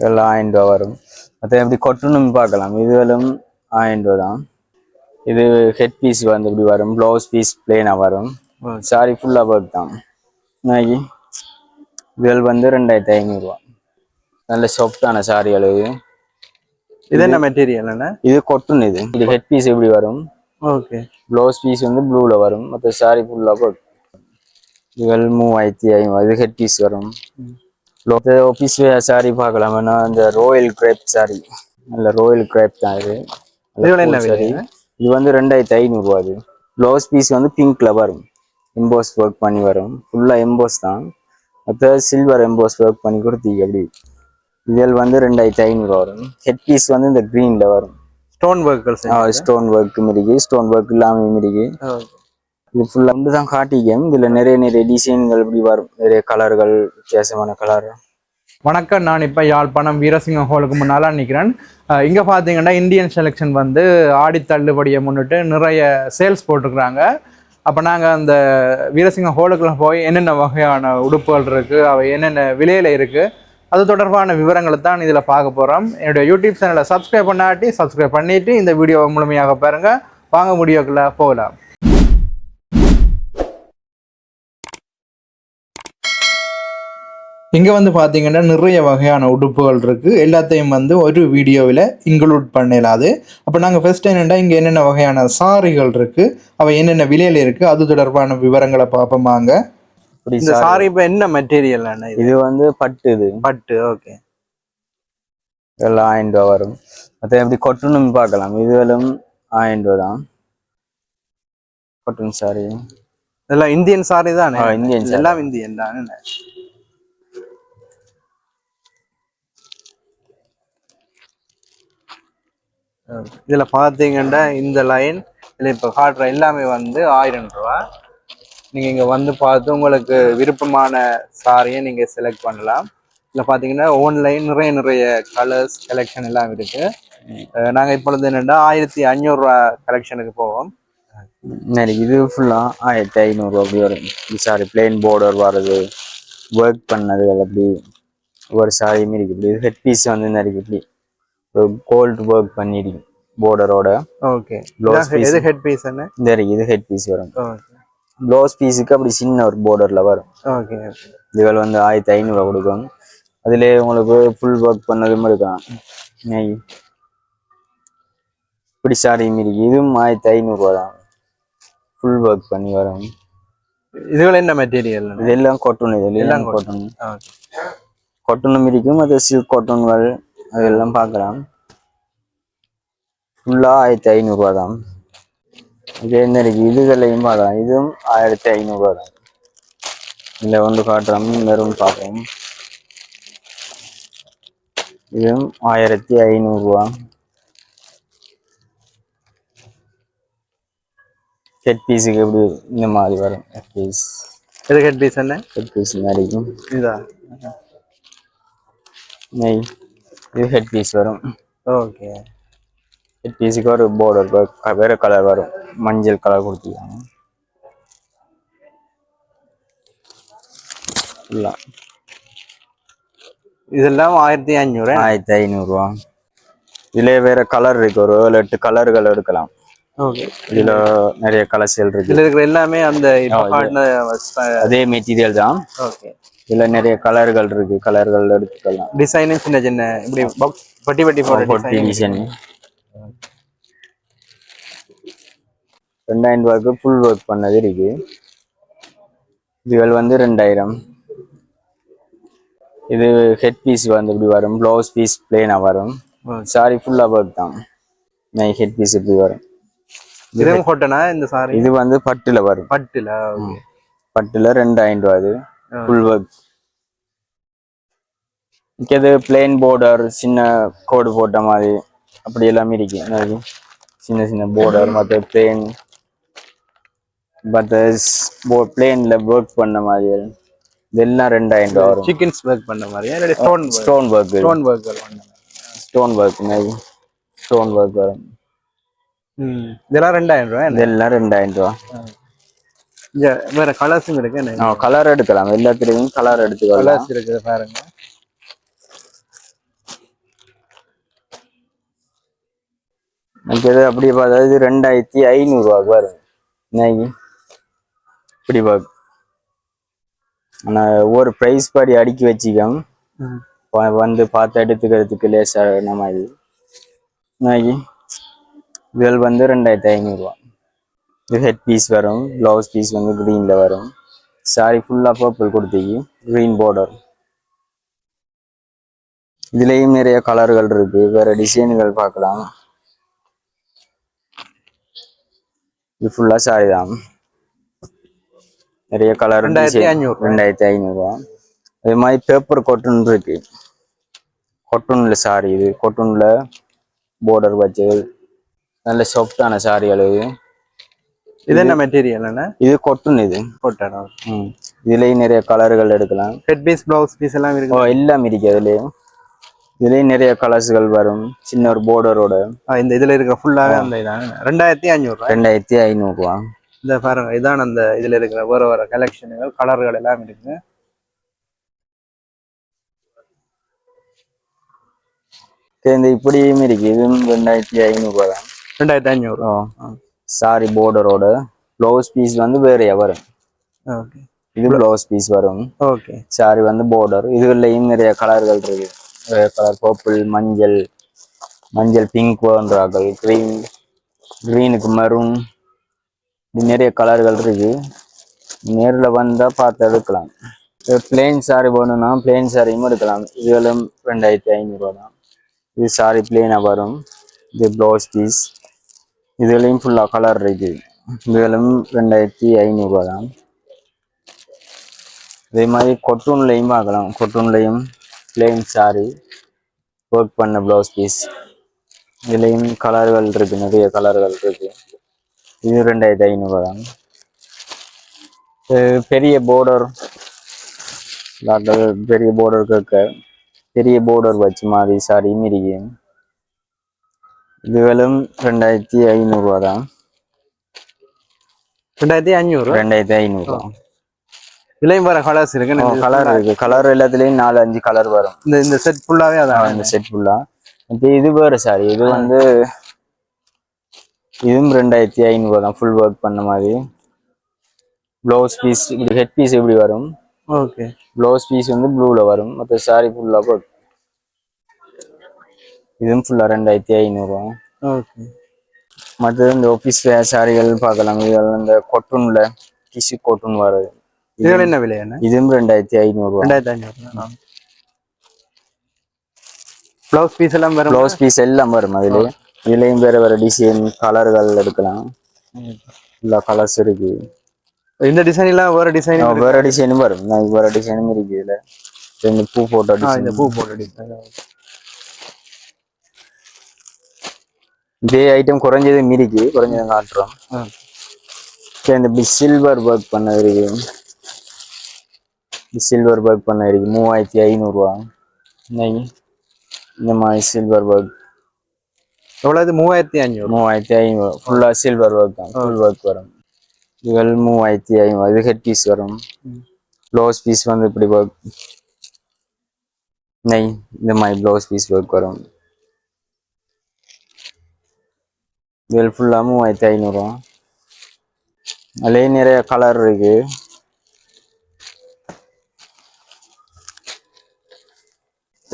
இதெல்லாம் ரூபா வரும். மற்ற எப்படி கொட்டணும் பார்க்கலாம். இதுவெல்லாம் ரூபா தான். இது ஹெட் பீஸ் வந்து இப்படி வரும். ப்ளவுஸ் பீஸ் பிளேனாக வரும். சாரி ஃபுல்லாக ஒர்க் தான். நாகி இதுகள் வந்து ரெண்டாயிரத்தி ஐநூறுரூவா நல்ல சாஃப்டான சாரிகள் இது. இது என்ன மெட்டீரியல் என்ன? இது கொட்டுன்னு இது. இது ஹெட் பீஸ் எப்படி வரும்? ஓகே ப்ளவுஸ் பீஸ் வந்து ப்ளூவில் வரும். மற்ற சாரி ஃபுல்லாக ஒர்க் இதுகள் மூவாயிரத்தி ஐநூறு இது ஹெட் பீஸ் வரும். ஆஃபீஸ் சாரி பார்க்கலாம்? வேணா இந்த ராயல் கிரேப் சாரி நல்ல ராயல் கிரேப் தான் இது. விலை? இது? வந்து ரெண்டாயிரத்தி ஐநூறுரூவா அது ப்ளவுஸ் பீஸ் வந்து பிங்க்ல வரும். எம்போஸ் ஒர்க் பண்ணி வரும். ஃபுல்லாக எம்போஸ் தான். மற்ற சில்வர் எம்போஸ் ஒர்க் பண்ணி கொடுத்தீங்க அப்படி. இதில் வந்து ரெண்டாயிரத்தி ஐநூறுரூவா வரும். ஹெட் பீஸ் வந்து இந்த க்ரீனில் வரும். ஸ்டோன் ஒர்க்கர்ஸ் ஸ்டோன் ஒர்க் மிரிக்கு ஸ்டோன் ஒர்க் இல்லாமல் மிரிக்கு இது ஃபுல்லாக வந்து தான் காட்டிக்கேன் இதில் நிறைய நிறைய டிசைன்கள் இப்படி வரும் நிறைய கலர்கள் வித்தியாசமான கலர் வணக்கம். நான் இப்போ யாழ்ப்பாணம் வீரசிங்கம் ஹோலுக்கு முன்னால் நிற்கிறேன் இங்கே பார்த்தீங்கன்னா இந்தியன் செலெக்ஷன் வந்து ஆடி தள்ளுபடியை முன்னிட்டு நிறைய சேல்ஸ் போட்டிருக்கிறாங்க. அப்போ நாங்கள் அந்த வீரசிங்கம் ஹோலுக்குள்ள போய் என்னென்ன வகையான உடுப்புகள் இருக்குது அவை என்னென்ன விலையில் இருக்குது அது தொடர்பான விவரங்களை தான் இதில் பார்க்க போகிறோம் என்னுடைய யூடியூப் சேனலை சப்ஸ்கிரைப் பண்ணாட்டி சப்ஸ்கிரைப் பண்ணிவிட்டு இந்த வீடியோவை முழுமையாக பாருங்கள் வாங்க முடியோக்குள்ள போகலாம். இங்கே வந்து பார்த்தீங்கன்னா நிறைய வகையான உடுப்புகள் இருக்குது எல்லாத்தையும் வந்து ஒரு வீடியோவில் இன்க்ளூட் பண்ணிடலாது அப்போ நாங்கள் ஃபர்ஸ்ட் என்னென்னா இங்கே என்னென்ன வகையான சாரிகள் இருக்குது அவை என்னென்ன விலையில் இருக்குது அது தொடர்பான விவரங்களை பார்ப்போம் வாங்க. இப்படி இந்த. சாரி. இப்போ என்ன மெட்டீரியல் இது? வந்து பட்டு இது. பட்டு ஓகே இதெல்லாம் ஆயிரம் ரூபா வரும். மற்ற எப்படி கொட்டணும் பார்க்கலாம். இதுவெல்லாம் ஆயிரம் ரூபா தான். கொட்டன் சாரி. இதெல்லாம் இந்தியன் சாரி தானே? ஆ, இந்தியன். எல்லாம் இந்தியன் தான் இதுல பாத்தீங்கன்னா இந்த லைன் இதுல இப்ப காட்டுற எல்லாமே வந்து ஆயிரம் ரூபா. நீங்க இங்க வந்து பார்த்து உங்களுக்கு விருப்பமான சாரியை நீங்க செலக்ட் பண்ணலாம். இதுல பாத்தீங்கன்னா ஆன்லைன் நிறைய நிறைய கலர்ஸ் கலெக்ஷன் எல்லாம் இருக்கு. அஹ் நாங்க இப்பொழுது என்னன்னா ஆயிரத்தி அஞ்சூறு ரூபா கலெக்ஷனுக்கு போவோம். இது ஃபுல்லாக ஆயிரத்தி ஐநூறுரூவா அப்படி வரும். சாரி பிளெயின் பார்டர் வர்றது ஒர்க் பண்ணதுகள் அப்படி ஒரு சாரி மாரி இப்படி ஹெட் பீஸ் வந்து நிறைய இப்படி ஒரு கோல்டு ஒர்க் பண்ணிருக்கு. பார்டரோட ஓகே ஹெட் பீஸ் என்ன இது ஹெட் பீஸ் வரும். ப்ளவுஸ் பீஸுக்கு அப்படி சின்ன ஒரு பார்டர்ல வரும். ஓகே இதுகள் வந்து ஆயிரத்தி ஐநூறுரூவா கொடுக்கும். அதிலே உங்களுக்கு ஃபுல் ஒர்க் பண்ணதும் இருக்கலாம். நெய். இப்படி சாரி மாரி இதுவும் ஆயிரத்தி ஐநூறுரூவா தான். ஃபுல் ஒர்க் பண்ணி வரும். இதுகள் என்ன மெட்டீரியல் இதெல்லாம் கொட்டணும் இது எல்லாம் எல்லாம் கொட்டணும் கொட்டணும் இருக்கும் அது சில்க் கொட்டன்கள் அதெல்லாம் பார்க்கலாம். ஃபுல்லாக ஆயிரத்தி ஐநூறுரூவா தான் இதே என்ன இருக்கு இதுகளையும் பார்க்கலாம் இதுவும் ஆயிரத்தி ஐநூறுரூவா தான் இல்லை ஒன்று காட்டுறோம். மெரூன் பார்ப்போம். இதுவும் ஆயிரத்தி ஐநூறுரூவா ஹெட் பீஸுக்கு எப்படி இந்த மாதிரி வரும்? ஹெட் பீஸ் இது ஹெட் பீஸ் என்ன? ஹெட் பீஸ் மாதிரிக்கும் இதா? நெய். இது ஹெட் பீஸ் வரும். ஓகே. பீஸுக்கு ஒரு பார்டர் வேற கலர் வரும். மஞ்சள் கலர் கொடுத்துருக்காங்க. ஃபுல்லாக இதெல்லாம் ஆயிரத்தி அஞ்சூறு ஆயிரத்தி ஐநூறுரூவா இதுல வேற கலர் இருக்கு. ஒரு ஏழு எட்டு கலர்கள் எடுக்கலாம். இதுல நிறைய கலர்ஸ்கள் இருக்கு. இதுல இருக்கிற எல்லாமே அந்த அதே மெட்டீரியல் தான். இதுல நிறைய கலர்கள் இருக்கு. கலர்கள் எடுத்துக்கலாம். டிசைனும் சின்ன சின்ன இப்படி பட்டி போட்ட பொட்டி டிசைன் ரெண்டாயிரம் ரூபாய்க்கு ஃபுல் ஒர்க் பண்ணது இருக்கு. இதுகள் வந்து ரெண்டாயிரம். இது ஹெட் பீஸ் வந்து இப்படி வரும். ப்ளவுஸ் பீஸ் பிளேனாக வரும். சாரி ஃபுல்லாக ஒர்க் தான். நை ஹெட் பீஸ் இப்படி வரும். இதுவும் இந்த சாரி இது வந்து பட்டுல வரும். பட்டுல பட்டுல ரெண்டாயிரம் ரூபா அது. ஃபுல் ஒர்க் இது பிளெயின் பார்டர் சின்ன கோடு போட்ட மாதிரி. அப்படி எல்லாமே இருக்கு? சின்ன சின்ன பார்டர் மற்ற பிளேன் பட் பிளேனில் ஒர்க் பண்ண மாதிரி இதெல்லாம் ரெண்டாயிரம் ரூபா வரும். சிக்கன்ஸ் ஒர்க் பண்ண மாதிரி. Stone stone work stone work stone work stone work வரும். இதெல்லாம் ரெண்டாயிரம் ரூபாய் இதெல்லாம் ரெண்டாயிரம் ரூபா. வேற கலர்ஸும் இருக்கு கலர் எடுக்கலாம். எல்லாத்துலேயும் கலர் எடுத்துக்கலாம். கலர்ஸ் இருக்குது பாருங்க. எனக்கு அப்படியே பார்த்தா இது ரெண்டாயிரத்தி ஐநூறுரூவாக்கு வரும் இன்னைக்கு இப்படி ஆனால் ஒவ்வொரு ப்ரைஸ் படி அடுக்கி வச்சிக்கம் வந்து பார்த்து எடுத்துக்கிறதுக்கு லேசாக நம்ம இது இன்னைக்கு இதுகள் வந்து ரெண்டாயிரத்தி ஐநூறுரூவா இது ஹெட் பீஸ் வரும். ப்ளவுஸ் பீஸ் வந்து க்ரீனில் வரும். சாரி ஃபுல்லாக பர்பிள் கொடுத்தீங்க. Green border. இதுலேயும் நிறைய கலர்கள் இருக்கு. வேற டிசைன்கள் பார்க்கலாம். இது ஃபுல்லாக சாரி தான். நிறைய கலர் ரெண்டாயிரத்தி ஐநூறு. ரெண்டாயிரத்தி ஐநூறுரூவா அதே மாதிரி பேப்பர் கொட்டுன் இருக்கு. கொட்டூனில் சாரி இது கொட்டூனில் border வச்சு நல்ல சாஃப்டான சாரிகள் இது. இது என்ன மெட்டீரியல் என்ன இது கொட்டுன் இது. ம். இதுலேயும் நிறைய கலர்கள் எடுக்கலாம். ஹெட் பீஸ் ப்ளவுஸ் பீஸ் எல்லாம் ஓ இருக்கு எல்லாம் இருக்கு அதுலேயும் இதுலேயும் நிறைய கலர்ஸ்கள் வரும். சின்ன ஒரு ஆ, இந்த இதுல இருக்கிற ஃபுல்லாவே அந்த இதான? ரெண்டாயிரத்தி ஐநூறு ரெண்டாயிரத்தி ஐநூறுரூவா இந்த பாருங்க இதான் அந்த இதுல இருக்கிற வேற வேற கலெக்ஷனுகள் கலர்கள் எல்லாம் இருக்கு. இந்த இப்படியும் இருக்கு. இதுவும் ரெண்டாயிரத்தி ஐநூறுரூவா தான். ரெண்டாயிரத்தி ஐநூறு. சாரி border-ஓட ப்ளவுஸ் பீஸ் வந்து வேறையா வரும் ஓகே. இது ப்ளவுஸ் பீஸ் வரும். ஓகே. சாரி வந்து பார்டர் இதுகள்லையும் நிறைய கலர்கள் இருக்கு. கலர் பர்பிள் மஞ்சள் மஞ்சள் பிங்க் போன்றார்கள் க்ரீன் க்ரீனுக்கு மரூன் இது நிறைய கலர்கள் இருக்கு. நேரில் வந்தால் பார்த்து எடுக்கலாம். பிளெயின் சாரி போகணுன்னா பிளெயின் சாரியும் எடுக்கலாம். இதுகளும் ரெண்டாயிரத்தி ஐநூறுரூவா தான். இது சாரி பிளெயினாக வரும். இது ப்ளவுஸ் பீஸ் இதுலேயும் ஃபுல்லாக கலர் இருக்கு. இதுகளும் ரெண்டாயிரத்தி ஐநூறுரூவா தான். அதே மாதிரி கொட்டூன்லையும் பார்க்கலாம். கொட்டூன்லையும் பிளெயின் சாரி ஒர்க் பண்ண ப்ளவுஸ் பீஸ் இதுலேயும் கலர்கள் இருக்கு. நிறைய கலர்கள் இருக்கு. இது ரெண்டாயிரத்தி ஐநூறுவா தான். பெரிய border. பெரிய border கேட்க பெரிய border வச்சு மாதிரி சாரி இருக்கு இதுகளும் ரெண்டாயிரத்தி ஐநூறுவா தான். ரெண்டாயிரத்தி ஐநூறு? ரெண்டாயிரத்தி ஐநூறுவா இதுலயும் வேற கலர்ஸ் இருக்கு. கலர் இருக்கு. கலர் எல்லாத்துலேயும் நாலு அஞ்சு கலர் வரும். இந்த இந்த செட் ஃபுல்லாவே அதான் இந்த செட் ஃபுல்லா இது வேறு சாரி இது வந்து இதுவும் ரெண்டாயிரத்தி ஐநூறு தான் ஃபுல் ஒர்க் பண்ண மாதிரி. ப்ளவுஸ் பீஸ் இப்படி ஹெட் பீஸ் எப்படி வரும்? ஓகே. ப்ளவுஸ் பீஸ் வந்து ப்ளூவில் வரும் மற்ற சாரி ஃபுல்லாக ஒர்க் இதுவும் ஃபுல்லாக ரெண்டாயிரத்தி ஐநூறுவா ஓகே. மற்றது இந்த ஆஃபீஸ் சாரிகள் பார்க்கலாம். இதெல்லாம் இந்த கொட்டூனில் டிஷ்யூ கொட்டூன் வருது இதுல என்ன விலை என்ன? இதுவும் ரெண்டாயிரத்தி ஐநூறுவா ரெண்டாயிரத்தி ஐநூறு ப்ளவுஸ் பீஸ் எல்லாம் வேற ப்ளவுஸ் பீஸ் எல்லாம் வரும் அதுல இதுலயும் வேற வேற டிசைன் கலர்கள் எடுக்கலாம். எல்லா கலர்ஸ் இருக்கு. இந்த டிசைன் எல்லாம் வேற டிசைன் வேற டிசைனும் வரும். நான் வேற டிசைனும் இருக்கு இதுல. ரெண்டு பூ போட்டோ இந்த டிசைன் பூ போட்ட டிசைன் இதே ஐட்டம் குறைஞ்சதும் இருக்கு. குறைஞ்சதும் காட்டுறோம். இந்த இப்படி சில்வர் ஒர்க் பண்ண இருக்கு. சில்வர் ஒர்க் பண்ண இருக்கு. மூவாயிரத்தி ஐநூறுரூவா இந்த மாதிரி சில்வர் ஒர்க் எவ்வளவு மூவாயிரத்தி ஐநூறு. மூவாயிரத்தி ஐநூறு. ஃபுல்லா சில்வர் ஒர்க் தான். ஃபுல் ஒர்க் வரும். இதுகள் மூவாயிரத்தி ஐநூறு. இது ஹெட் பீஸ் வரும். ப்ளவுஸ் பீஸ் வந்து இப்படி ஒர்க் நெய். இந்த மாதிரி ப்ளவுஸ் பீஸ் ஒர்க் வரும். இதுகள் ஃபுல்லா மூவாயிரத்தி ஐநூறுவா அதுலேயே நிறைய கலர் இருக்கு.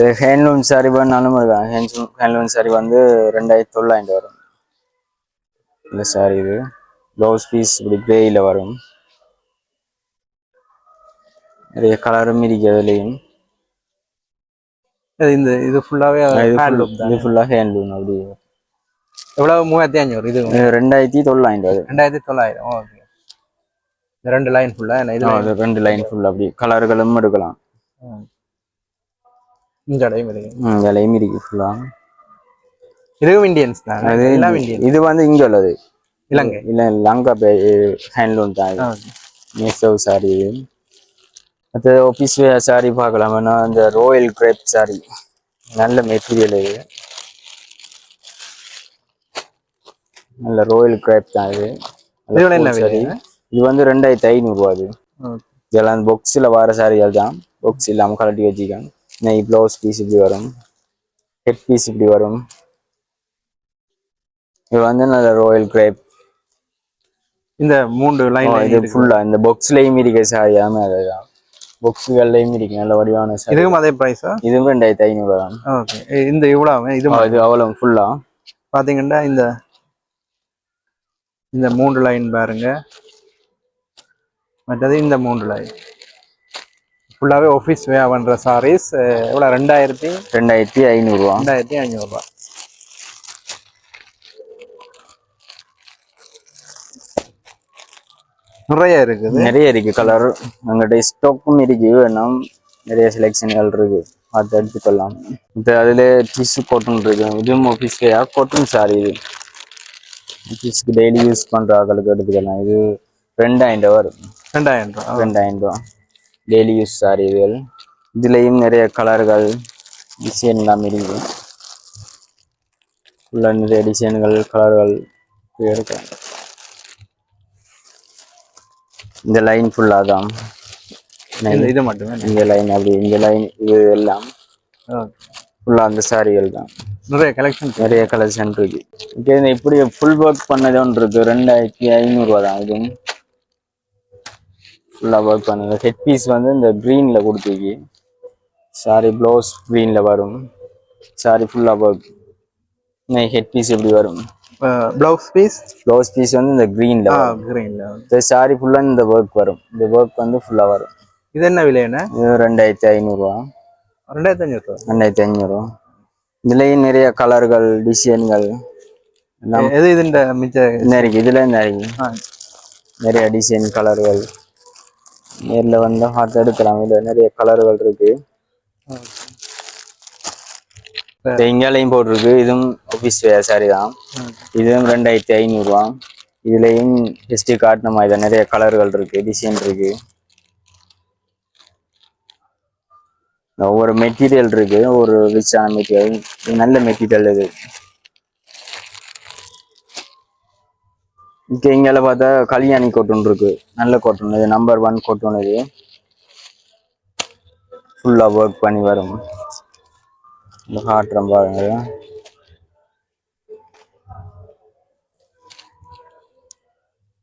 இது ஹேண்ட்லூம் சாரி பண்ணாலும் இருக்காங்க ஹேண்ட்லூம் ஹேண்ட்லூம் சாரி வந்து ரெண்டாயிரத்தி தொள்ளாயிரம் வரும். இந்த சாரி இது. ப்ளவுஸ் பீஸ் இப்படி கிரேயில் வரும். நிறைய கலரும் இருக்கு அதுலேயும். இந்த இது ஃபுல்லாவே இது ஹேண்ட்லூம் இது ஃபுல்லாக ஹேண்ட்லூம் அப்படி. எவ்வளவு? மூவாயிரத்தி ஐநூறு. இது ரெண்டாயிரத்தி தொள்ளாயிரம் அது. ரெண்டாயிரத்தி தொள்ளாயிரம் ஓகே இந்த ரெண்டு லைன் ஃபுல்லா என்ன இது ரெண்டு லைன் ஃபுல் அப்படி. கலர்களும் எடுக்கலாம். இடையும் இருக்கு இருக்கு ஃபுல்லாக இதுவும் இந்தியன்ஸ் தான். அது எல்லாம் இந்தியன் இது வந்து இங்கே உள்ளது. இலங்கை. இல்லை லங்கா பே ஹேண்ட்லூம் தான் இது. நெசவு சாரி மற்ற ஆஃபீஸ் சாரி பார்க்கலாம். இந்த ரோயல் கிரேப் சாரி நல்ல மெட்டீரியல் இது. நல்ல ரோயல் கிரேப் தான் இது. இது வந்து ரெண்டாயிரத்தி ஐநூறுரூவா அது ஓகே. இதெல்லாம் பொக்ஸில் வர சாரிகள் தான். பொக்ஸ் இல்லாமல் கலட்டி வச்சுக்கேன் நெய் ப்ளவுஸ் பீஸ் இப்படி வரும். ஹெட் பீஸ் இப்படி வரும். இது வந்து நல்ல ராயல் கிரேப் இந்த மூன்று லைன் இது ஃபுல்லா இந்த பாக்ஸ்லயும் இருக்கு சாரி ஆமா அதுதான் பாக்ஸுகள்லயும் இருக்கு நல்ல வடிவான சாரி இதுவும் அதே ப்ரைஸா இதுவும் ரெண்டாயிரத்தி ஐநூறு தான். ஓகே. இந்த இவ்வளவு இது இது அவ்வளவு ஃபுல்லா பாத்தீங்கன்னா இந்த இந்த மூன்று லைன் பாருங்க. மற்றது இந்த மூன்று லைன் ஃபுல்லாகவே ஆஃபீஸ் வே பண்ணுற சாரீஸ் எவ்வளோ ரெண்டாயிரத்தி? ரெண்டாயிரத்தி ஐநூறுரூவா ரெண்டாயிரத்தி ஐநூறுரூவா நிறைய இருக்குது. நிறைய இருக்கு. கலர் எங்கள்கிட்ட ஸ்டாக்கும் இருக்கு. வேணும். நிறைய செலெக்ஷன்கள் இருக்கு. பார்த்து எடுத்துக்கலாம் இது அதில் டிஷ்யூ காட்டன் இருக்கு. இதுவும் ஆஃபீஸ்லையா காட்டன் சாரி இது. ஆஃபீஸ்க்கு டெய்லி யூஸ் பண்ணுற ஆட்களுக்கு எடுத்துக்கலாம். இது ரெண்டாயிரம் ரூபா வரும். ரெண்டாயிரம் ரூபா. ரெண்டாயிரம் ரூபா. டெய்லி யூஸ் சாரி இதுகள் இதுலேயும் நிறைய கலர்கள் டிசைன் எல்லாம் இருக்கு. ஃபுல்லாக நிறைய டிசைன்கள் கலர்கள் இருக்கு இந்த லைன் ஃபுல்லாக தான். இது மட்டுமே? இந்த லைன் அப்படி இந்த லைன் இது எல்லாம். ஃபுல்லாக அந்த சாரிகள் தான். நிறைய கலெக்ஷன் நிறைய கலெக்ஷன் இருக்கு. இப்படி ஃபுல் ஒர்க் பண்ணது ஒன்று இருக்கு. ரெண்டாயிரத்தி ஐநூறுரூவா தான் இதுவும் ஃபுல்லாக ஒர்க் பண்ணுங்க. ஹெட் பீஸ் வந்து இந்த க்ரீனில் கொடுத்துருக்கு சாரி ப்ளவுஸ் க்ரீனில் வரும். சாரி ஃபுல்லாக ஒர்க் ஹெட் பீஸ் எப்படி வரும்? ப்ளவுஸ் பீஸ் ப்ளவுஸ் பீஸ் வந்து இந்த க்ரீனில் கிரீன்ல இந்த சாரி ஃபுல்லாக இந்த ஒர்க் வரும். இந்த ஒர்க் வந்து ஃபுல்லாக வரும். இது என்ன விலைண்ணே இது ரெண்டாயிரத்தி ஐநூறுரூவா ரெண்டாயிரத்தி ஐநூறு ரெண்டாயிரத்தி ஐநூறுரூவா இதுலேயும் நிறைய கலர்கள் டிசைன்கள் எது இது இந்த மிச்ச இருக்கு. இதுல ஆ, நிறைய டிசைன் கலர்கள் நேர்ல வந்தா பார்த்து எடுக்கலாம். இதுல நிறைய கலர்கள் இருக்கு. இங்காலையும் போட்டிருக்கு. இதுவும் ஆஃபீஸ் வேர் சாரி தான். இதுவும் ரெண்டாயிரத்தி ஐநூறுரூவா இதுலயும் காட்டின மாதிரி தான் நிறைய கலர்கள் இருக்கு. டிசைன் இருக்கு. ஒவ்வொரு மெட்டீரியல் இருக்கு. ஒரு ரிச்சான மெட்டீரியல் நல்ல மெட்டீரியல் இது. இங்கே இங்கால பார்த்தா கல்யாணி கோட்டன் இருக்கு. நல்ல கோட்டன் இது நம்பர் ஒன் கோட்டன் இது. ஃபுல்லா ஒர்க் பண்ணி வரும். இந்த காட்டுறேன் பாருங்க.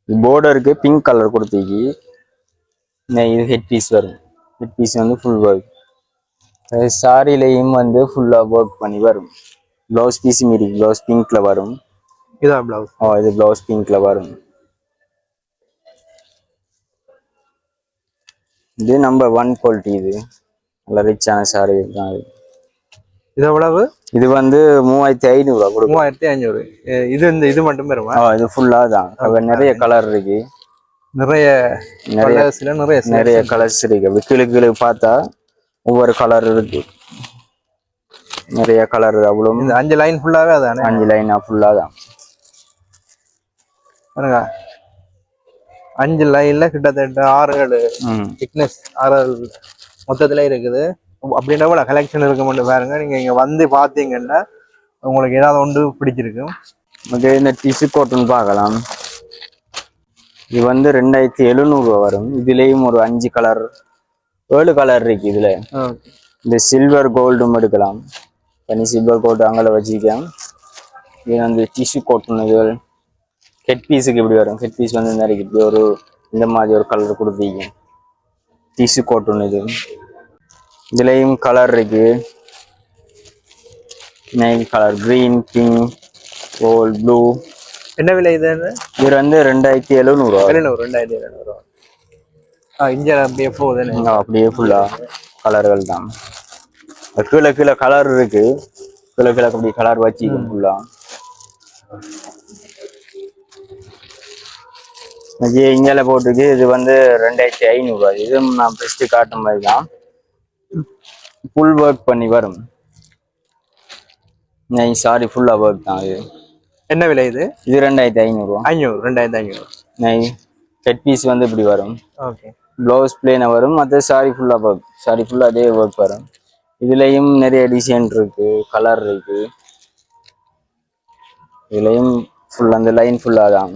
போர்டருக்கு பிங்க் கலர் கொடுத்துக்கி இது ஹெட் பீஸ் வரும். ஹெட் பீஸ் வந்து ஃபுல் ஒர்க் சாரிலையும் வந்து ஃபுல்லா ஒர்க் பண்ணி வரும். ப்ளவுஸ் பீஸும் இருக்கு ப்ளவுஸ் பிங்க்ல வரும். இதான் ப்ளவுஸ் ஓ இது ப்ளவுஸ் பிங்க்ல வரும் இது நம்பர் ஒன் குவாலிட்டி இது நல்ல ரிச்சான சாரி தான் இது இது எவ்வளவு இது வந்து மூவாயிரத்தி ஐநூறுரூவா கொடுக்கும் மூவாயிரத்தி ஐநூறு இது இந்த இது மட்டும் வருமா ஓ இது ஃபுல்லா தான் நிறைய கலர் இருக்கு நிறைய நிறைய நிறைய. நிறைய கலர்ஸ் இருக்கு கிளு பார்த்தா ஒவ்வொரு கலர் இருக்கு நிறைய கலர் அவ்வளோ அஞ்சு லைன் ஃபுல்லாவே அதானே அஞ்சு லைனா ஃபுல்லா தான் பாருங்க. அஞ்சு லைன்ல கிட்டத்தட்ட ஆறு ஏழு திக்னஸ் ஆறு மொத்தத்துல இருக்குது. அப்படின்னா கூட கலெக்ஷன் இருக்க மட்டும் பாருங்க. நீங்க இங்க வந்து பாத்தீங்கன்னா உங்களுக்கு ஏதாவது ஒன்று பிடிச்சிருக்கும். ஓகே இந்த டிஷ்யூ கோட்டன் பார்க்கலாம். இது வந்து ரெண்டாயிரத்தி எழுநூறுவா வரும். இதுலேயும் ஒரு அஞ்சு கலர் ஏழு கலர் இருக்கு இதுல. இந்த சில்வர் கோல்டும் எடுக்கலாம். தனி சில்வர் கோல்டு அங்கே வச்சுக்கலாம் இது வந்து டிஷ்யூ கோட்டன் இது ஹெட் பீஸுக்கு இப்படி வரும். ஹெட் பீஸ் வந்து மாதிரி இப்படி ஒரு இந்த மாதிரி ஒரு கலர் கொடுத்தீங்க. டிஷ்யூ கோட்டன் இது. இதுலேயும் கலர் இருக்கு. Nile colour green pink gold blue என்ன விலை இதுன்னு இது வந்து ரெண்டாயிரத்தி எழுநூறுவா. எழுநூறு ரெண்டாயிரத்தி எழுநூறு ஆ இங்க அப்படியே இங்க அப்படியே ஃபுல்லா கலர்கள் தான். கீழே கீழே கலர் இருக்கு. கீழே கீழே அப்படி கலர் வச்சு ஃபுல்லா இது இங்கால போட்டுருக்கு. இது வந்து ரெண்டாயிரத்தி ஐநூறுரூவா இது நான் பெஸ்ட் காட்டும் மாதிரி தான் ஃபுல் ஒர்க் பண்ணி வரும். சாரி ஃபுல்லா ஒர்க் தான் இது. என்ன விலை இது? இது ரெண்டாயிரத்தி ஐநூறுரூவா ஐநூறு ரெண்டாயிரத்தி ஐநூறு. ஹெட் பீஸ் வந்து இப்படி வரும். ஓகே ப்ளவுஸ் பிளேனாக வரும். மற்ற சாரி ஃபுல்லாக ஒர்க் சாரி ஃபுல்லாக அதே ஒர்க் வரும். இதுலேயும் நிறைய டிசைன் இருக்கு கலர் இருக்கு. இதுலேயும் ஃபுல் அந்த லைன் ஃபுல்லாக தான்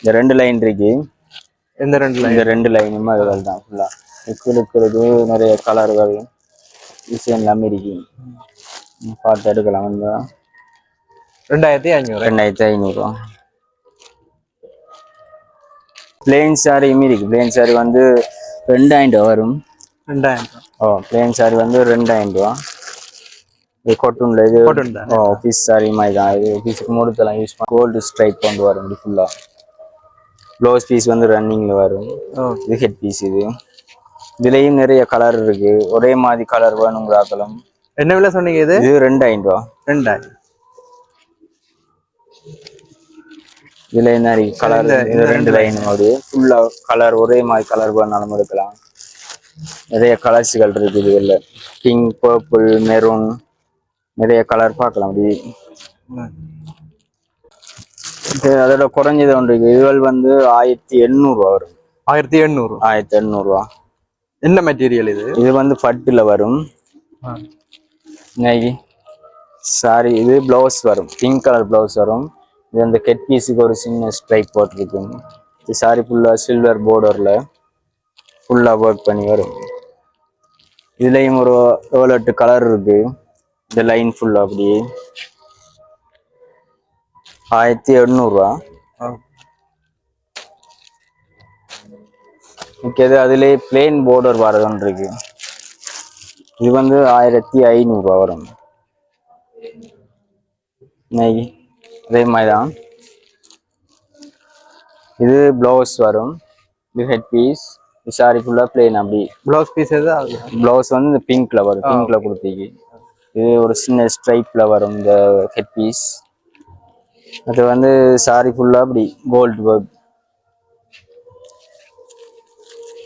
இந்த ரெண்டு லைன் இருக்கு. எந்த ரெண்டு லைன் இந்த ரெண்டு லைனும் அதுகள் தான் ஃபுல்லாக இருக்கிறது நிறைய கலர்கள் டிசைன் எல்லாமே இருக்கு. பார்த்து எடுக்கலாம் இந்த ரெண்டாயிரத்தி ஐநூறு. ரெண்டாயிரத்தி ஐநூறுரூவா பிளெயின் சாரியுமே இருக்கு. பிளெயின் சாரி வந்து ரெண்டாயிரம் ரூபா வரும். ரெண்டாயிரம் ஓ பிளெயின் சாரி வந்து ரெண்டாயிரம் ரூபா. இது கொட்டூன்ல இது. ஓ ஆஃபீஸ் சாரி மாதிரி தான். இது ஆஃபீஸுக்கு மூடத்தெல்லாம் யூஸ் பண்ணி கோல்டு ஸ்ட்ரைப் கொண்டு வரும் இப்படி ஃபுல்லாக ப்ளவுஸ் பீஸ் வந்து ரன்னிங்கில் வரும். இது ஹெட் பீஸ் இது. இதுலேயும் நிறைய கலர் இருக்கு. ஒரே மாதிரி கலர் வேணுங்கிறாக்கலாம் என்ன விலை சொன்னீங்க இது? இது ரெண்டாயிரம் ரூபா. ரெண்டாயிரம். இதுல என்ன கலர் இது ரெண்டு லைன் அப்படியே ஃபுல்லா கலர் ஒரே மாதிரி கலர் வேணாலும் எடுக்கலாம். நிறைய கலர்ஸ்கள் இருக்கு இதுல. பிங்க் பர்பிள் மெரூன் நிறைய கலர் பார்க்கலாம். அப்படி. அதோட குறைஞ்சது ஒன்று இருக்கு. இதுகள் வந்து ஆயிரத்தி எண்ணூறுவா வரும். ஆயிரத்தி எண்ணூறு. ஆயிரத்தி எண்ணூறுவா. என்ன மெட்டீரியல் இது? இது வந்து பட்டுல வரும். இன்னைக்கு சாரி இது பிளவுஸ் வரும். பிங்க் கலர் பிளவுஸ் வரும். இது அந்த கெட் பீஸுக்கு ஒரு சின்ன ஸ்ட்ரைப் போட்டிருக்கு இது சாரி ஃபுல்லாக சில்வர் பார்டரில் ஃபுல்லாக ஒர்க் பண்ணி வரும். இதுலேயும் ஒரு ஏழு எட்டு கலர் இருக்கு. இந்த லைன் ஃபுல்லாக அப்படியே. ஆயிரத்தி எண்ணூறுரூவா. ஓகே அதுலேயே பிளேன் பார்டர் வரது ஒன்று இருக்கு இது வந்து ஆயிரத்தி ஐநூறுரூவா வரும் நெய் அதே மாதிரி தான் இது ப்ளவுஸ் வரும் இது ஹெட் பீஸ் சாரி ஃபுல்லாக பிளேன் அப்படி ப்ளவுஸ் பீஸ் எது ப்ளவுஸ் வந்து இந்த பிங்க்ல வரும் பிங்க்ல கொடுத்தீங்க இது ஒரு சின்ன ஸ்ட்ரைப்ல வரும் இந்த ஹெட் பீஸ் அது வந்து சாரி ஃபுல்லாக அப்படி கோல்டு ஒர்க்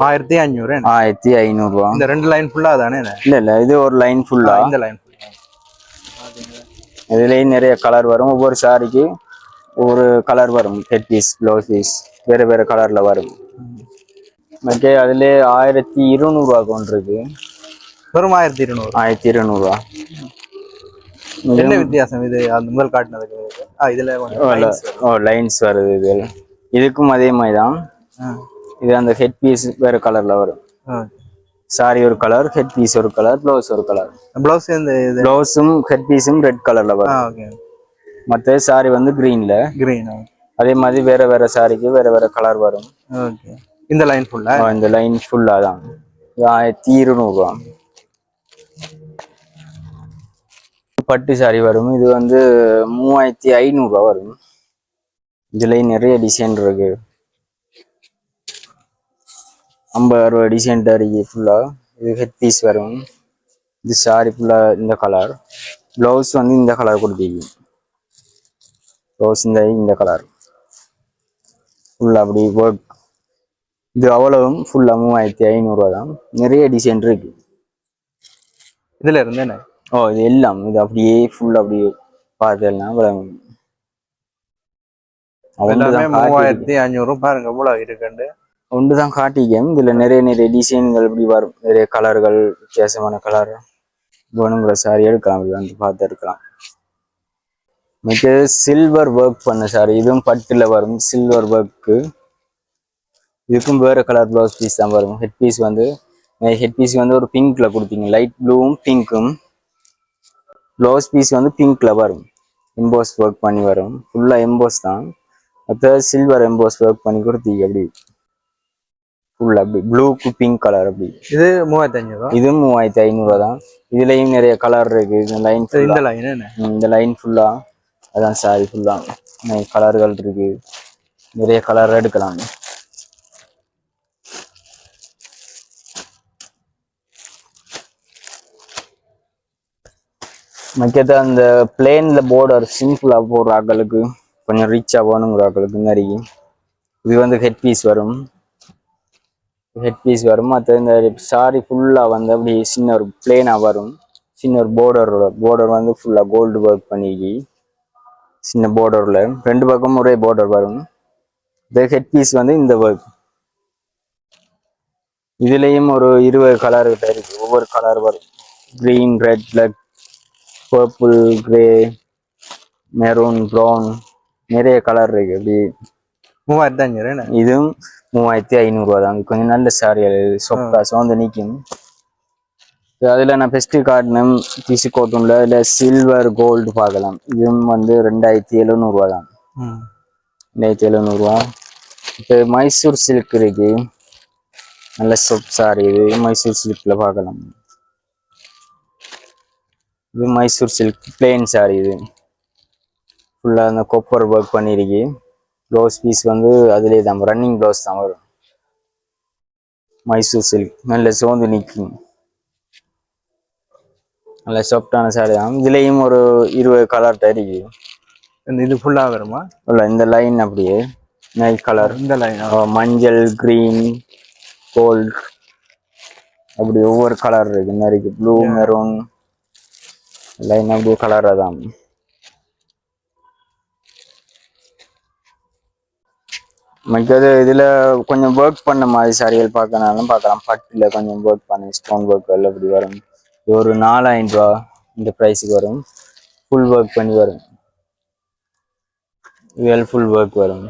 ஆயிரத்தி அஞ்சூறு ஆயிரத்தி ஐநூறுரூவா இந்த ரெண்டு லைன் ஃபுல்லா தானே? இல்ல இல்ல இது ஒரு லைன் ஃபுல்லா இந்த லைன் இதுலயும் நிறைய கலர் வரும். ஒவ்வொரு சாரிக்கு ஒவ்வொரு கலர் வரும். ஹெட் பீஸ் ப்ளவுஸ் பீஸ் வேற வேற கலர்ல வரும். ஓகே அதுல ஆயிரத்தி இருநூறுவா இருக்கு. வெறும் ஆயிரத்தி இருநூறு. ஆயிரத்தி இருநூறுவா. என்ன வித்தியாசம்? இது அந்த முதல் காட்டினதுக்கு இதுல. ஓ லைன்ஸ் வருது. இது இதுக்கும் அதே மாதிரி தான். இது அந்த ஹெட் பீஸ் வேற கலர்ல வரும். சாரி ஒரு கலர் ஹெட் பீஸ் ஒரு கலர் ப்ளவுஸ் ஒரு கலர் பிளவுஸ் இந்த ப்ளவுஸும் ஹெட் பீஸும் ரெட் கலர்ல வரும். ஓகே மற்ற சாரி வந்து கிரீன்ல கிரீன் அதே மாதிரி வேற வேற சாரிக்கு வேற வேற கலர் வரும். ஓகே இந்த லைன் ஃபுல்லா இந்த லைன் ஃபுல்லா தான் ஆயிரத்தி இருநூறுவா. பட்டு சாரி வரும். இது வந்து மூவாயிரத்தி ஐநூறுரூவா வரும். இதுலயும் நிறைய டிசைன் இருக்கு. ஐம்பது ரூபா டிசைன் இருக்கு ஃபுல்லா இது ஹெட் பீஸ் வரும். இது சாரி ஃபுல்லா இந்த கலர் ப்ளவுஸ் வந்து இந்த கலர் கொடுத்தீங்க ப்ளவுஸ் இந்த இந்த கலர் ஃபுல்லா அப்படி ஒர்க் இது அவ்வளவும் ஃபுல்லா மூவாயிரத்தி ஐநூறுரூவா தான். நிறைய டிசைன் இருக்கு. இதுல இருந்து என்ன? ஓ இது எல்லாம் இது அப்படியே ஃபுல் அப்படியே பார்த்தேன்னா எல்லாமே மூவாயிரத்தி அஞ்சூறு பாருங்க எவ்வளவு இருக்குண்டு ஒன்று தான் காட்டிக்கேன் இதுல நிறைய நிறைய டிசைன்கள் இப்படி வரும். நிறைய கலர்கள் வித்தியாசமான கலர் வேணுங்கிற சாரி எடுக்கலாம் இப்படி வந்து பார்த்து எடுக்கலாம். மிச்சது சில்வர் ஒர்க் பண்ண சாரி இதுவும் பட்டுல வரும். சில்வர் ஒர்க்கு இதுக்கும் வேற கலர் ப்ளவுஸ் பீஸ் தான் வரும். ஹெட் பீஸ் வந்து ஹெட் பீஸ் வந்து ஒரு பிங்க்ல கொடுத்தீங்க. லைட் ப்ளூவும் பிங்க்கும் ப்ளவுஸ் பீஸ் வந்து பிங்க்ல வரும். எம்போஸ் ஒர்க் பண்ணி வரும். ஃபுல்லா எம்போஸ் தான். மற்ற சில்வர் எம்போஸ் ஒர்க் பண்ணி கொடுத்தீங்க அப்படி. ஃபுல் அப்படி. ப்ளூக்கு பிங்க் கலர் அப்படி. இது மூவாயிரத்தி அஞ்சூறு இதுவும் மூவாயிரத்தி ஐநூறுவா தான். இதுலயும் நிறைய கலர் இருக்கு. இந்த லைன் இந்த லைன் இந்த லைன் ஃபுல்லா அதான் சாரி ஃபுல்லா கலர்கள் இருக்கு. நிறைய கலர் எடுக்கலாம். மற்றது அந்த பிளேன்ல போர்டர் சிம்பிளாக போடுற ஆக்களுக்கு கொஞ்சம் ரிச்சாக போகணுங்கிற ஆக்களுக்கு நிறைய இது வந்து ஹெட் பீஸ் வரும். ஹெட் பீஸ் வரும். மற்ற இந்த சாரி ஃபுல்லாக வந்து அப்படி சின்ன ஒரு பிளேனாக வரும். சின்ன ஒரு போர்டரோட போர்டர் வந்து ஃபுல்லாக கோல்டு ஒர்க் பண்ணிக்கி சின்ன போர்டரில் ரெண்டு பக்கமும் ஒரே போர்டர் வரும். இந்த ஹெட் பீஸ் வந்து இந்த ஒர்க் இதுலேயும் ஒரு இருபது கலர் கிட்ட இருக்கு. ஒவ்வொரு கலர் வரும். Green red black purple grey maroon brown நிறைய கலர் இருக்கு. அப்படி மூவாயிரத்தி அஞ்சூறு இதுவும் மூவாயிரத்தி ஐநூறுரூவா தான். கொஞ்சம் நல்ல சாரி அது சொக்கா சோந்த நிற்கும் அதில் நான் ஃபெஸ்ட்டு காட்டினேன் டிசி கோட்டனில் இதில் சில்வர் கோல்டு பார்க்கலாம். இதுவும் வந்து ரெண்டாயிரத்தி எழுநூறுவா தான். ரெண்டாயிரத்தி எழுநூறுவா. இப்போ மைசூர் சில்க் இருக்கு. நல்ல சொப் சாரி இது. மைசூர் சில்கில் பார்க்கலாம். இது மைசூர் சில்க் பிளெயின் சாரி இது. ஃபுல்லாக அந்த கொப்பர் ஒர்க் பண்ணியிருக்கு ப்ளவுஸ் பீஸ் வந்து அதிலே தான் ரன்னிங் ப்ளவுஸ் தான் வரும். மைசூர் சில்க் நல்ல சோர்ந்து நிற்கும் நல்ல சாஃப்டான சாரி தான். இதுலேயும் ஒரு இருபது கலர் இருக்கு. இந்த இது ஃபுல்லாக வருமா? இல்ல இந்த லைன் அப்படியே நைட் கலர் இந்த லைன் மஞ்சள் கிரீன் கோல்ட் அப்படி ஒவ்வொரு கலர் இருக்கு. இந்த இருக்கு blue maroon line blue colour அதான் மற்றது இதுல கொஞ்சம் ஒர்க் பண்ண மாதிரி சாரிகள் பார்க்கனாலும் பார்க்கலாம் பட்டில் கொஞ்சம் ஒர்க் பண்ணி ஸ்டோன் ஒர்க் எல்லாம் இப்படி வரும் இது ஒரு நாலாயிரம் ரூபா இந்த ப்ரைஸுக்கு வரும் ஃபுல் ஒர்க் பண்ணி வரும் இது ஃபுல் ஒர்க் வரும்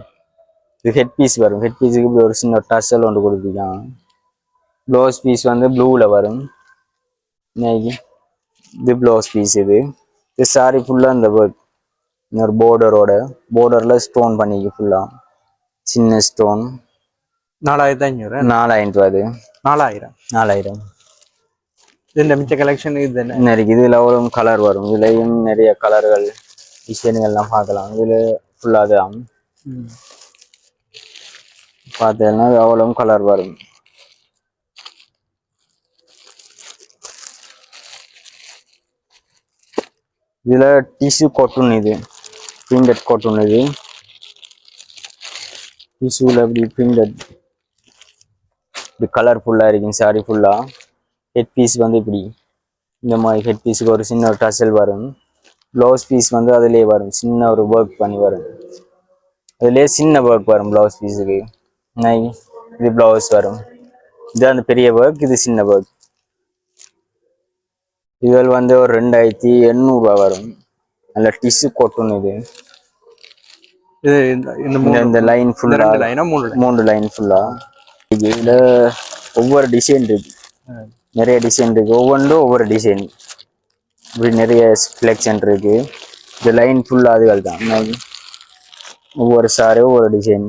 இது ஹெட் பீஸ் வரும் ஹெட் பீஸுக்கு இப்படி ஒரு சின்ன டசல் ஒன்று கொடுத்துருக்காங்க ப்ளவுஸ் பீஸ் வந்து ப்ளூவில் வரும் இன்னைக்கு இது ப்ளவுஸ் பீஸ் இது. இது சாரி ஃபுல்லாக இந்த ஒர்க் இன்னொரு border-ஓட. Borderல ஸ்டோன் பண்ணிக்கு ஃபுல்லாக சின்ன ஸ்டோன் நாலாயிரத்தி ஐநூறு. நாலாயிரம் ரூபா அது. நாலாயிரம். நாலாயிரம். இந்த மிச்ச கலெக்ஷன் இது என்ன? இன்னும் இருக்கு இதில் அவ்வளோ கலர் வரும். இதுலேயும் நிறைய கலர்கள் டிசைன்கள்லாம் பார்க்கலாம். இதில் ஃபுல்லாக தான். ம். பார்த்தேன்னா அவ்வளோ கலர் வரும். இதுல டிஷ்யூ காட்டன் இது. பிரிண்டட் காட்டன் இது. டிஷ்யூல இப்படி பிரிண்டட் இப்படி கலர்ஃபுல்லாக இருக்கும் சாரி ஃபுல்லா ஹெட் பீஸ் வந்து இப்படி. இந்த மாதிரி ஹெட் பீஸுக்கு ஒரு சின்ன ஒரு டசல் வரும். ப்ளவுஸ் பீஸ் வந்து அதிலே வரும். சின்ன ஒரு ஒர்க் பண்ணி வரும். அதிலே சின்ன ஒர்க் வரும் ப்ளவுஸ் பீஸுக்கு நை இது ப்ளவுஸ் வரும். இது அந்த பெரிய ஒர்க் இது சின்ன ஒர்க் இதுகள் வந்து ஒரு ரெண்டாயிரத்தி எண்ணூறுபா வரும். நல்ல டிஷ்யூ கொட்டும் இது. இது இந்த மூணு லைன் இந்த ஃபுல்லா ரெண்டு லைனா மூணு லைன் மூன்று லைன் ஃபுல்லா இதுல ஒவ்வொரு டிசைன் இருக்கு. நிறைய டிசைன் இருக்கு. ஒவ்வொன்றும் ஒவ்வொரு டிசைன் இப்படி நிறைய செலெக்ஷன் இருக்கு. இந்த லைன் ஃபுல்லா அதுகள் தான். ஒவ்வொரு சாரி ஒவ்வொரு டிசைன்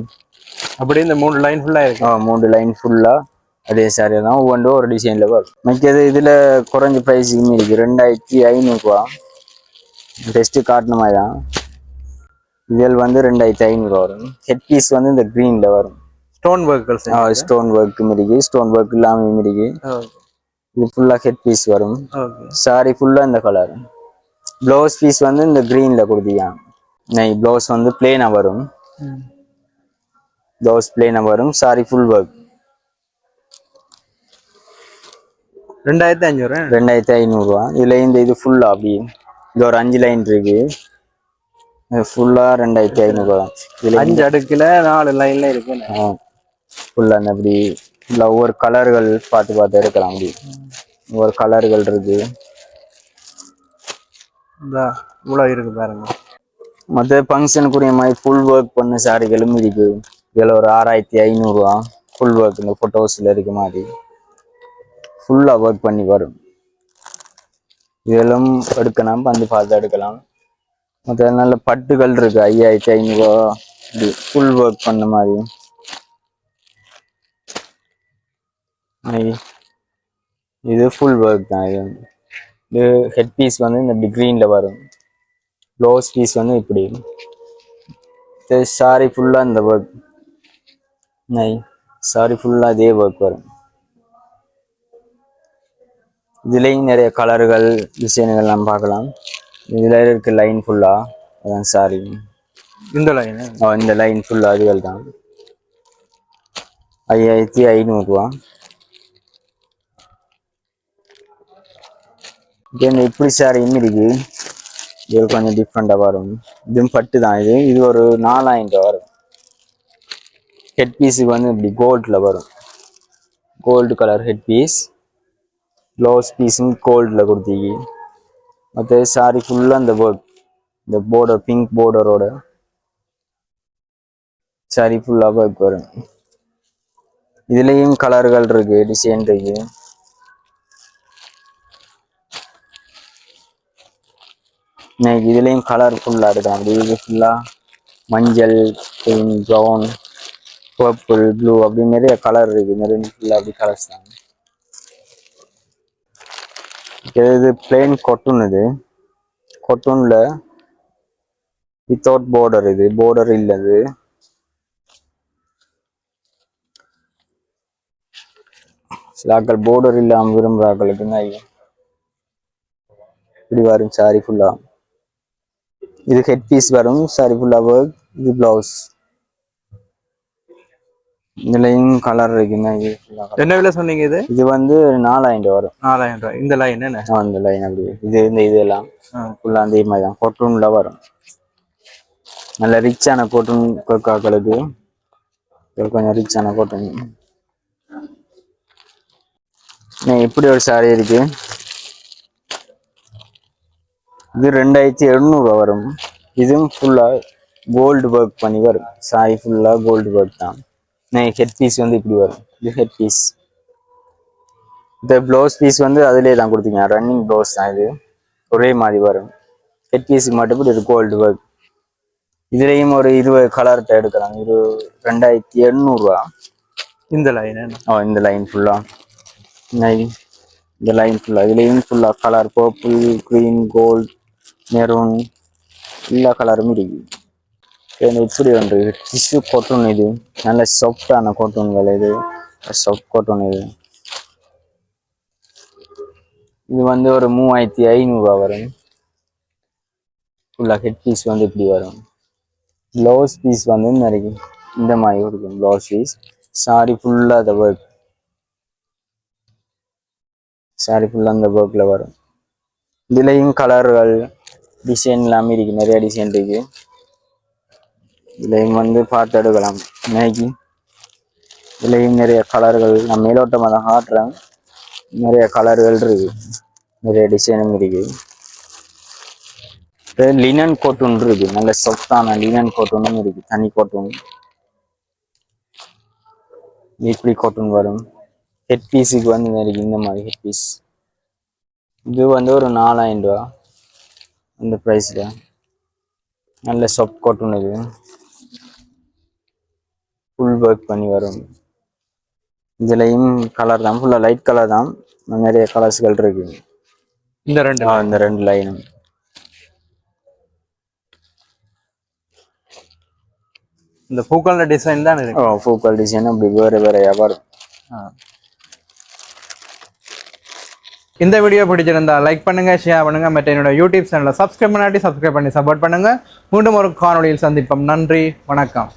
அப்படியே இந்த மூணு லைன் ஃபுல்லா இருக்கு. ஆ மூணு லைன் ஃபுல்லா அதே சாரி தான் ஒவ்வொன்றும் ஒரு டிசைன்ல வரும். மிக்கது இதுல குறைஞ்ச ப்ரைஸுக்குமே இருக்கு. ரெண்டாயிரத்தி ஐநூறுரூவா டெஸ்ட் காட்டின மாதிரி தான். இதில் வந்து ரெண்டாயிரத்தி ஐநூறுரூவா வரும். ஹெட் பீஸ் வந்து இந்த க்ரீனில் வரும். ஸ்டோன் ஒர்க்கர்ஸ் ஸ்டோன் ஒர்க்கும் இருக்கு ஸ்டோன் ஒர்க் இல்லாமல் இருக்கு இது ஃபுல்லாக ஹெட் பீஸ் வரும். சாரி ஃபுல்லாக இந்த கலர் ப்ளவுஸ் பீஸ் வந்து இந்த க்ரீனில் கொடுத்தீங்க நை ப்ளவுஸ் வந்து பிளேனாக வரும். ப்ளவுஸ் பிளேனாக வரும். சாரி ஃபுல் ஒர்க் ரெண்டாயிரத்தி ஐநூறு ரெண்டாயிரத்தி ஐநூறுரூவா இதில் இந்த இது ஃபுல்லாக அப்படி. இது ஒரு அஞ்சு லைன் இருக்கு. ஃபுல்லாக ரெண்டாயிரத்தி ஐநூறுரூவா தான் இதில் அஞ்சு அடுக்குல நாலு லைன்ல இருக்கு. ஃபுல்லாக அந்த அப்படி. ஃபுல்லாக ஒவ்வொரு கலர்கள் பார்த்து பார்த்து எடுக்கலாம் அப்படி. ஒவ்வொரு கலர்கள் இருக்கு. இவ்வளோ இருக்கு பாருங்க. மற்ற ஃபங்க்ஷனுக்குரிய மாதிரி ஃபுல் ஒர்க் பண்ண சாரிகளும் இருக்கு. இதில் ஒரு ஆறாயிரத்தி ஐநூறுரூவா ஃபுல் ஒர்க் இந்த ஃபோட்டோஸில் இருக்க மாதிரி. ஃபுல்லாக ஒர்க் பண்ணி வரும். இதெல்லாம் எடுக்கலாம் வந்து பார்த்து எடுக்கலாம். மற்ற நல்ல பட்டுகள் இருக்கு ஐயாயிரத்தி ஐநூறுவா இது ஃபுல் ஒர்க் பண்ண மாதிரி. இது ஃபுல் ஒர்க் தான் இது. இது ஹெட் பீஸ் வந்து இந்த இப்படி க்ரீனில் வரும். ப்ளவுஸ் பீஸ் வந்து இப்படி. சாரி ஃபுல்லாக இந்த ஒர்க் நை சாரி ஃபுல்லாக இதே ஒர்க் வரும். இதுலேயும் நிறைய கலர்கள் டிசைன்கள்லாம் பார்க்கலாம். இதில் இருக்க லைன் ஃபுல்லாக அதான் சாரி இந்த லைனு இந்த லைன் ஃபுல்லாக அதுகள் தான். ஐயாயிரத்தி ஐநூறுரூவா தென் இப்படி சாரியும் இருக்கு. இது கொஞ்சம் டிஃப்ரெண்டாக வரும். இதுவும் பட்டு தான். இது இது ஒரு நாலாயிரம் ரூபா வரும். ஹெட் பீஸுக்கு வந்து இப்படி கோல்டில் வரும். Gold colour head piece blouse ಪೀಸಿಂಗ್ கோல்டில் கொடுத்தீங்க. மற்ற சாரி ஃபுல்லாக இந்த ஒர்க் இந்த போர்டர் பிங்க் போர்டரோட சாரி ஃபுல்லாக ஒர்க் வரும் இதுலேயும் கலர்கள் இருக்கு டிசைன் இருக்கு. இன்னைக்கு இதுலேயும் கலர் ஃபுல்லாக இருக்கிறான் இது ஃபுல்லாக மஞ்சள் ப்ரௌன் பர்பிள் ப்ளூ அப்படின்னு நிறைய கலர் இருக்குது நிறைய ஃபுல்லாக அப்படி கலர்ஸ் தான். இது பிளெயின் கொட்டுன் இது. கொட்டுன்ல வித்தவுட் border இது. Border இல்லது சிலாக்கள் border இல்லாம விரும்புகிறாக்களுக்கு தான் இப்படி வரும் சாரி ஃபுல்லாக இது ஹெட் பீஸ் வரும் சாரி ஃபுல்லா ஒர்க் இது பிளவுஸ் இதுலயும் கலர் இருக்குங்க. இது. என்ன விலை சொன்னீங்க இது? இது வந்து நாலாயிரம் வரும். நாலாயிரம் ரூபாய். இந்த லைன் என்ன? ஆ, இந்த லைன் அப்படி. இது இந்த இதெல்லாம். ஃபுல்லா அந்த மாதிரி தான். கொட்டூன்ல வரும். நல்ல ரிச்சான கொட்டூன் கொக்காக்களுக்கு. இது கொஞ்சம் ரிச்சான கொட்டூன் இப்படி ஒரு சாரி இருக்கு? இது ரெண்டாயிரத்தி எழுநூறுவா வரும். இதுவும் ஃபுல்லா கோல்டு ஒர்க் பண்ணி வரும். சாரி ஃபுல்லா கோல்டு ஒர்க் தான். ஹெட் பீஸ் வந்து இப்படி வரும். இது ஹெட் பீஸ் இந்த ப்ளவுஸ் பீஸ் வந்து அதிலே தான் கொடுத்தீங்க. ரன்னிங் ப்ளவுஸ் தான் இது. ஒரே மாதிரி வரும். ஹெட் பீஸுக்கு மட்டும் இது கோல்டு ஒர்க் இதுலேயும் ஒரு இருபது கலர்கிட்ட எடுக்கலாம் இது ரெண்டாயிரத்தி எண்ணூறுரூவா இந்த லைன் ஓ இந்த லைன் ஃபுல்லாக இந்த லைன் ஃபுல்லாக இதுலேயும் ஃபுல்லாக colour purple green gold maroon எல்லா கலரும் இருக்கு. இது இப்படி ஒன்று டிஷ்யூ கொட்டோன் இது? நல்ல சாஃப்டான கொட்டோன்கள் இது. சாஃப்ட் கொட்டோன் இது. இது வந்து ஒரு மூவாயிரத்தி ஐநூறுரூவா வரும். ஃபுல்லாக ஹெட் பீஸ் வந்து இப்படி வரும். ப்ளவுஸ் பீஸ் வந்து நிறைய இந்த மாதிரி இருக்கும் ப்ளவுஸ் பீஸ் சாரி ஃபுல்லாக அந்த ஒர்க் சாரி ஃபுல்லாக அந்த ஒர்க்கில் வரும். இதுலேயும் கலர்கள் டிசைன் எல்லாமே இருக்கு. நிறைய டிசைன் இருக்கு. இதையும் வந்து பார்த்து எடுக்கலாம் மேகி இதுலேயும் நிறைய கலர்கள் நான் மேலோட்டமாக தான் காட்டுறேன். நிறைய கலர்கள் இருக்கு. நிறைய டிசைனும் இருக்கு. லினன் கோட்டுன் இருக்கு. நல்ல சொத்தான லினன் கோட்டுனும் இருக்கு. தனி கோட்டுன் இப்படி கோட்டுன் வரும். ஹெட் பீஸுக்கு வந்து இந்த இருக்கு. இந்த மாதிரி ஹெட் பீஸ் இது வந்து ஒரு நாலாயிரம் ரூபா. அந்த ப்ரைஸில் நல்ல சொப் கோட்டுன் இது ஃபுல் ஒர்க் பண்ணி வரும். இதுலயும் கலர் தான் ஃபுல்லாக லைட் கலர் தான். நிறைய கலர்ஸ்கள் இருக்கு. இந்த ரெண்டு இந்த ரெண்டு லைனும் இந்த பூக்கள டிசைன் தான் இருக்கு. ஓ பூக்கள் டிசைன் அப்படி வேறு வேறையா வரும். இந்த வீடியோ பிடிச்சிருந்தா லைக் பண்ணுங்க ஷேர் பண்ணுங்க. மற்ற என்னோட யூடியூப் சேனலை சப்ஸ்கிரைப் பண்ணாட்டி சப்ஸ்கிரைப் பண்ணி சப்போர்ட் பண்ணுங்க. மீண்டும் ஒரு காணொளியில் சந்திப்போம். நன்றி வணக்கம்.